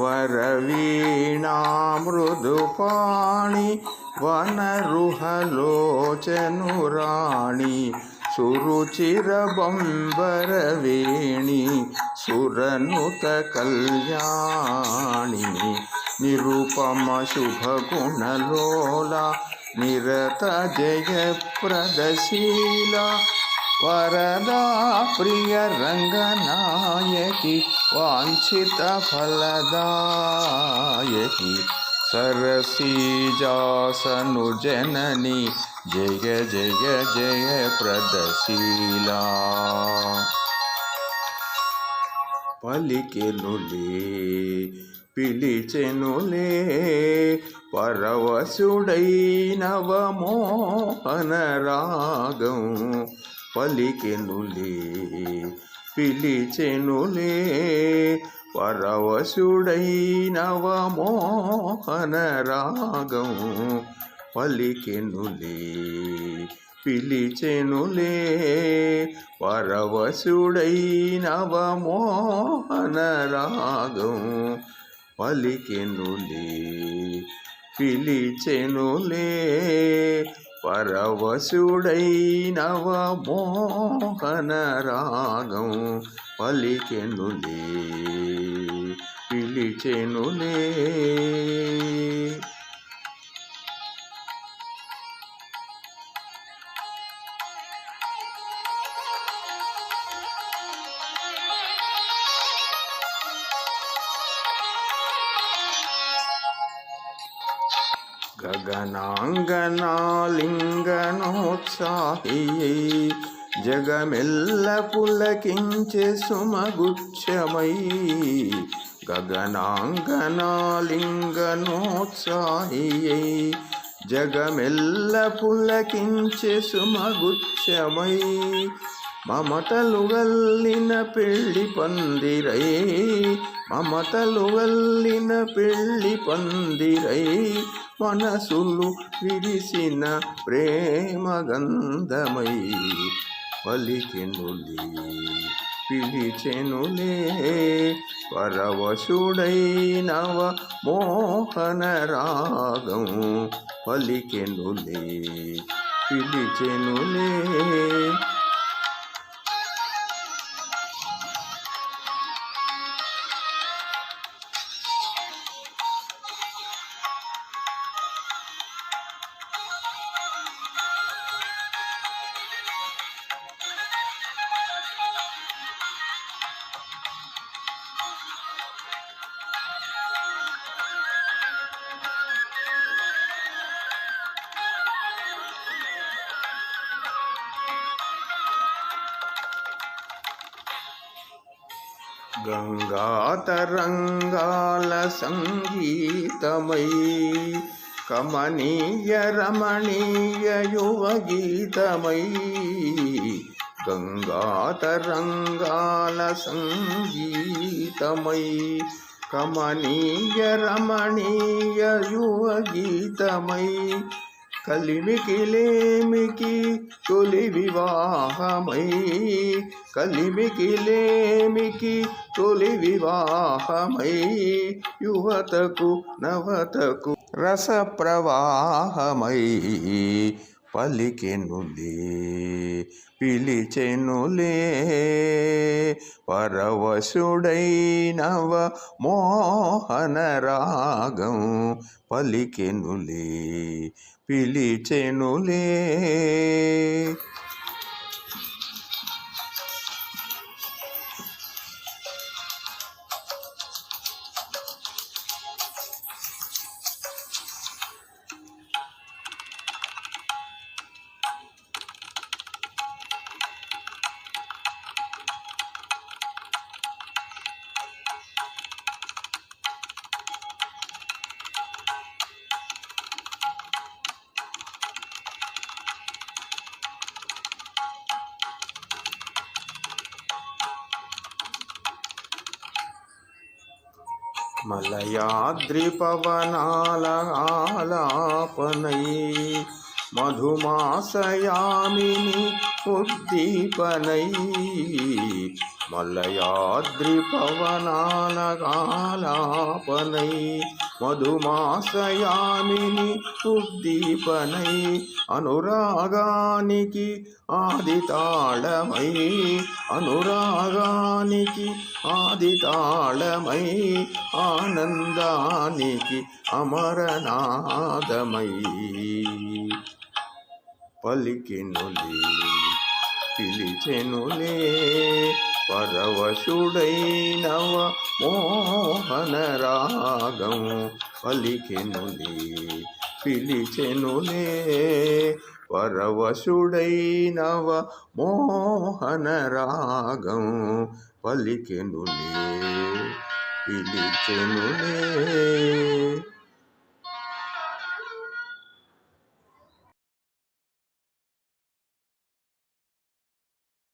वरवीणा मृदुपाणि वनरुहलोचनुराणि सुरुचिरबम्बरवेणि सुरनुतकल्याणि निरुपमशुभगुणलोला निरतजयप्रदशीला వరదా ప్రియ రంగనాయకి వాంఛిత ఫలదాయకి సరసీజాసను జనని జయ జయ జయ ప్రదశీలా. పలికెనులే పిలిచెనులే పరవశుడై నవమోహన రాగం పలికెనులే పిలిచెనులే. పరవశుడైనవమోహన రాగం? పలికెనులే పిలిచెనులే. పరవశుడైనవమోహన రాగం? పలికెనులే పిలిచెనులే. పరవశుడైనవమోహన రాగం పలికెనులే పిలిచెనులే. గగనాంగనాలింగనోత్సాహి జగమెల్ల పులకించే సుమగుచ్చమై గగనాంగనాలింగనోత్సాహి జగమెల్ల పులకించే సుమగుచ్చమై మమతలు వల్లిన పెళ్ళి పందిరై మమతలు వల్లిన పెళ్ళి పందిరై మనసులు విడిసిన ప్రేమగంధమై పలికెనులే పిలిచెనులే. పరవశుడైనవ మోహన రాగం పలికెనులే పిలిచెనులే. గంగాతరంగాల సంగీతమై కమనీయ రమణీయ యువ గీతమై గంగాతరంగాల సంగీతమై కమనీయ రమణీయ యువ గీతమై కలిమికిలేమికి తొలి వివాహమై కలిమికిలేమికి తొలి వివాహమై యువతకు నవతకు రస ప్రవాహమై పలికెనులే పిలిచెనులే. పరవశుడైనవ మోహన రాగం పలికెనులే పిలిచెనులే. మలయాద్రి పవనాల ఆలాపనై మధుమాసయామిని ఉద్దీపనై మలయాద్రి పవనాల ఆలాపనై మధుమాసయామిని ఉద్దీపనై అనురాగానికి ఆదితాళమై అనురాగానికి ఆదితాళమై ఆనందానికి అమరనాదమై పలికినులే పిలిచెనులే పరవశుడైనవ మోహన రాగం పలికెనులే పిలిచెనులే పరవశుడైనవ మోహన రాగం పలికెనులే పిలిచెనులే